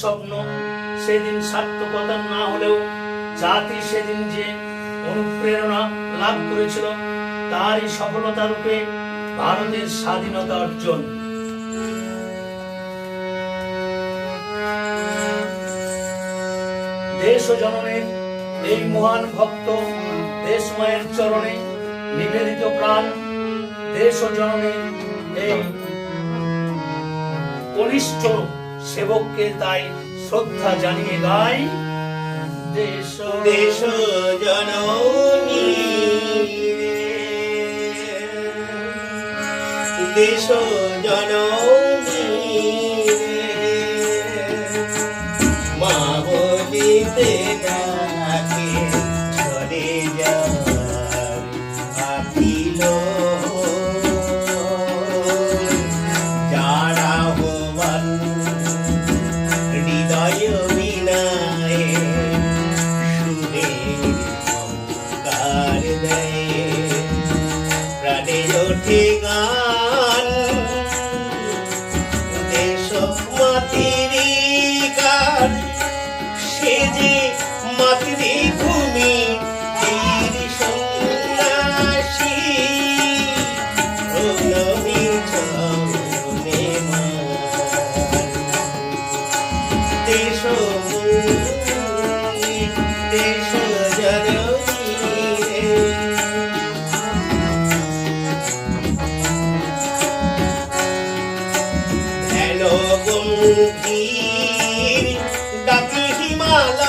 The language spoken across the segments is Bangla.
স্বপ্ন, সেদিন সার্থকতা না হলেও জাতি সেদিন যে অনুপ্রেরণা লাভ করেছিল, তারই সফলতা রূপে ভারতের স্বাধীনতা অর্জন। দেশ জননের এই মহান ভক্ত দেশ মায়ের চরণে নিবেদিত প্রাণ, দেশ জননের এই কনিষ্ঠ সেবককে তাই শ্রদ্ধা জানিয়ে গাই। দেশ দেশ জননী দেশ জননী। la la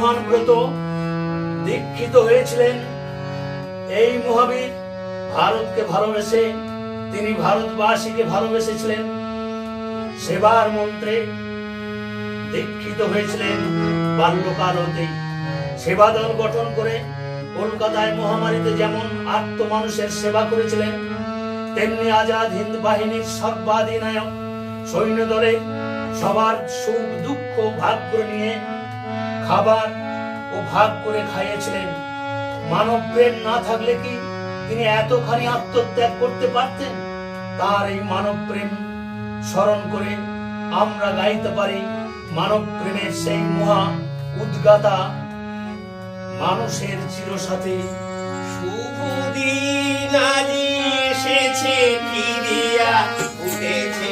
সেবার মহান ব্রত দীক্ষিত হয়েছিলেন। এই মহাবীর ভারতকে ভালোবেসে, তিনি ভারতবাসীকে ভালোবেসেছিলেন। সেবার মন্ত্রে দীক্ষিত হয়েছিলেন বাল্যকাল হতেই সেবা দল গঠন করে কলকাতায় মহামারীতে যেমন আত্ম মানুষের সেবা করেছিলেন, তেমনি আজাদ হিন্দ বাহিনীর সর্বাধিনায়ক সৈন্য দলে সবার সুখ দুঃখ ভাগ করে নিয়ে খাবার ও ভাগ করে খাইয়েছিলেন। মানব প্রেম না থাকলে কি তিনি এতখানি আত্মত্যাগ করতে পারতেন? তার এই মানব প্রেম স্মরণ করে আমরা গাইতে পারি মানব প্রেমের সেই মহা উদ্গাতা মানুষের চিরসাথে। শুভ দিন এসেছে ফিরিয়া উঠেছে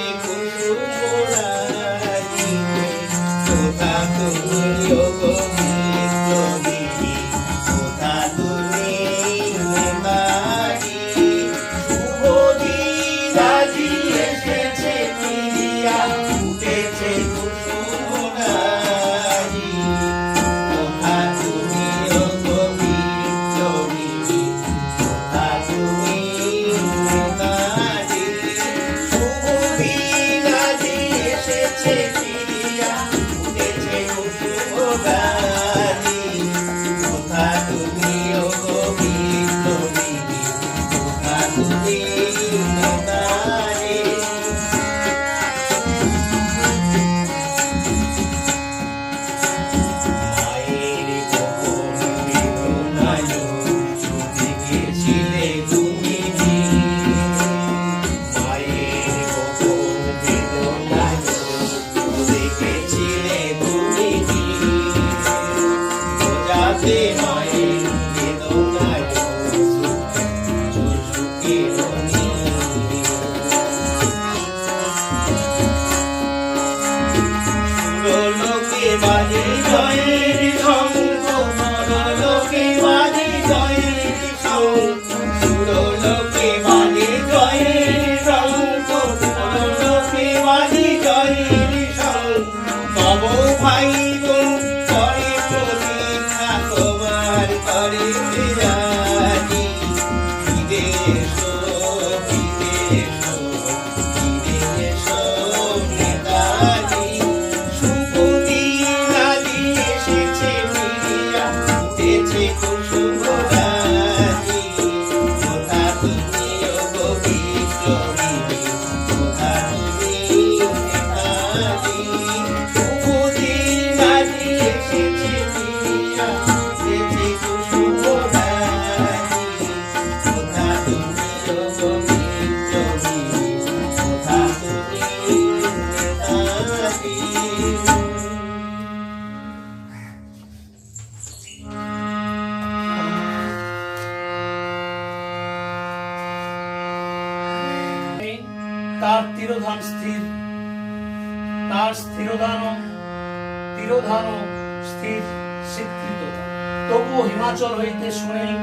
শুনি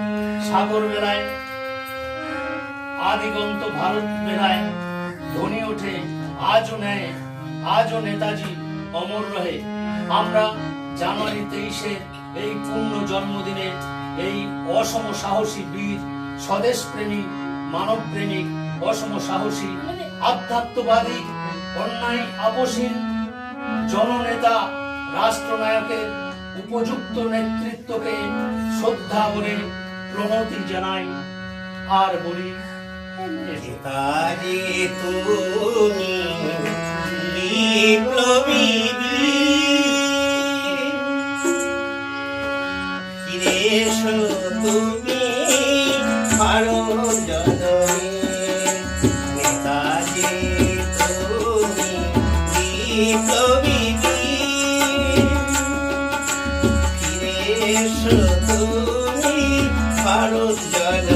সাগর বেলায় আদিগন্ত ভারত বেলায় ধ্বনি ওঠে, আজও নেয়, আজও নেতাজি অমর রহে। আমরা জানুয়ারি তেইশে এই পূর্ণ জন্মদিনে এই অসম সাহসী বীর, স্বদেশ প্রেমী, মানব প্রেমিক অসম সাহসী, আধ্যাত্মবাদী, অন্যায় আপসীন জননেতা, রাষ্ট্রনায়কের উপযুক্ত নেতৃত্বকে শ্রদ্ধা বলে প্রণতি জানাই। আর বলি তুমি বিপ্লবী তুমি faroso de olhar.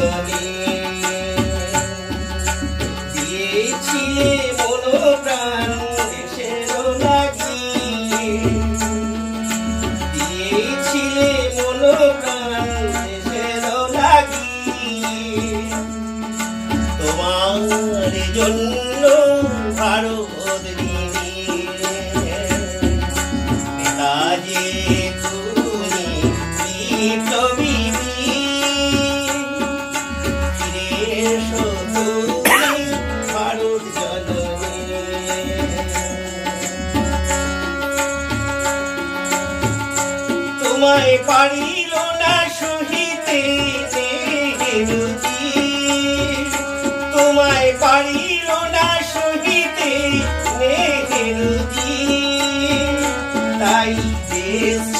পারিল না সহিতে তোমায় পারিল না সহিতে তাই দেশ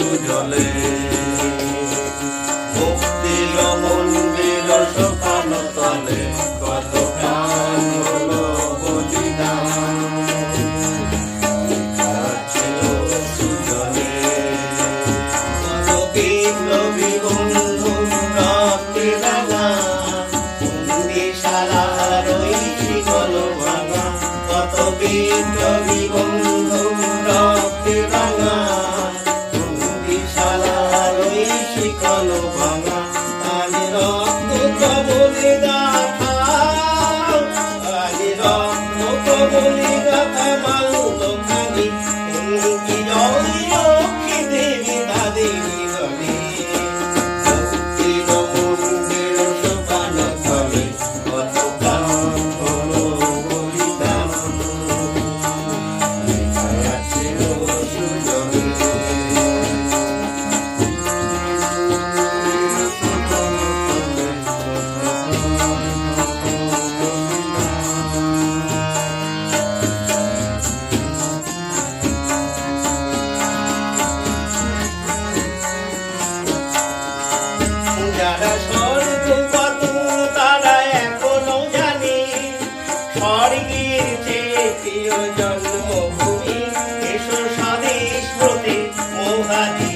মৃত্যু জলে। like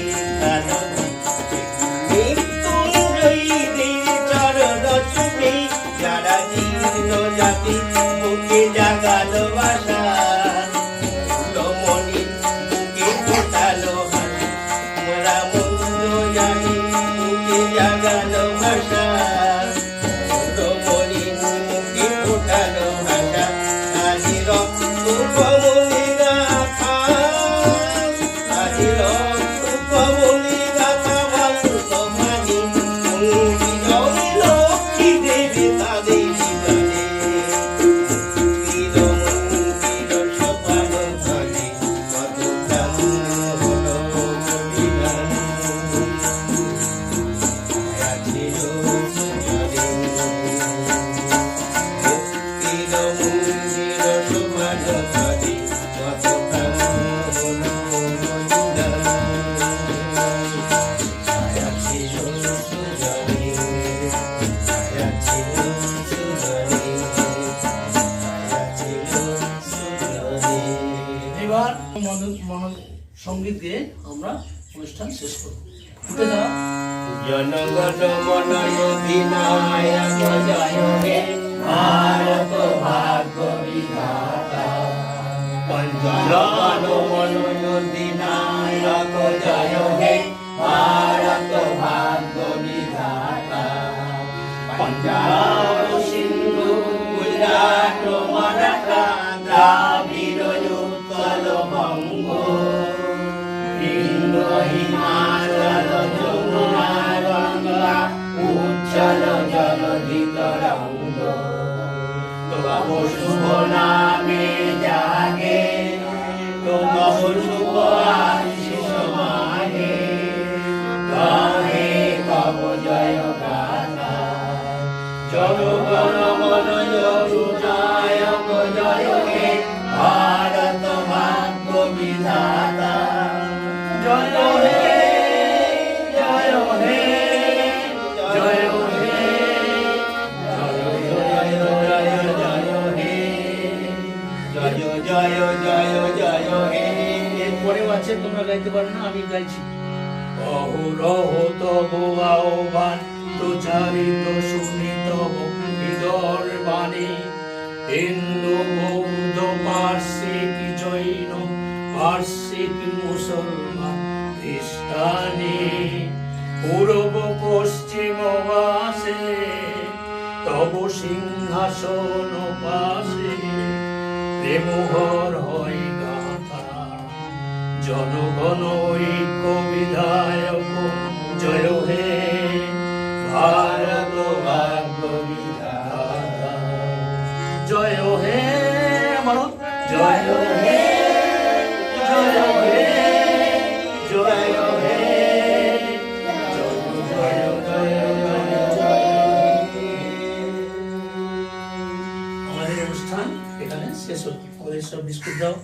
দিয়ে আমরা অনুষ্ঠান শেষ করব। উঠে দাঁড়া জনগণ মন অধিনায়ক জয় হে ভারত ভাগ্য বিধাতা জনগণ মন অধিনায়ক জয়। হে ভারত ভাগ্য বিধাতা পঞ্জাব নামে জাগে তোমার গাইতে পারে না, আমি গাইছি। অহরহ তব আহ্বান প্রচারিত শুনিত হৃদর বাণী। হিন্দু, বৌদ্ধ পার্শ্বিক জৈন পার্শ্বিক মুসলমান খ্রিস্টানি? পূর্ব পশ্চিম বাসে, তব সিংহাসন পাশে। প্রেমহর হয় জনগণ ঐক্য বিধায়ক, জয় হে ভারত ভাগ্য বিধাতা জয় হে বলো জয় হে জয় হে জয় হে আমাদের অনুষ্ঠান এখানে শেষ হচ্ছে। আমাদের সব বিস্কুট দাও।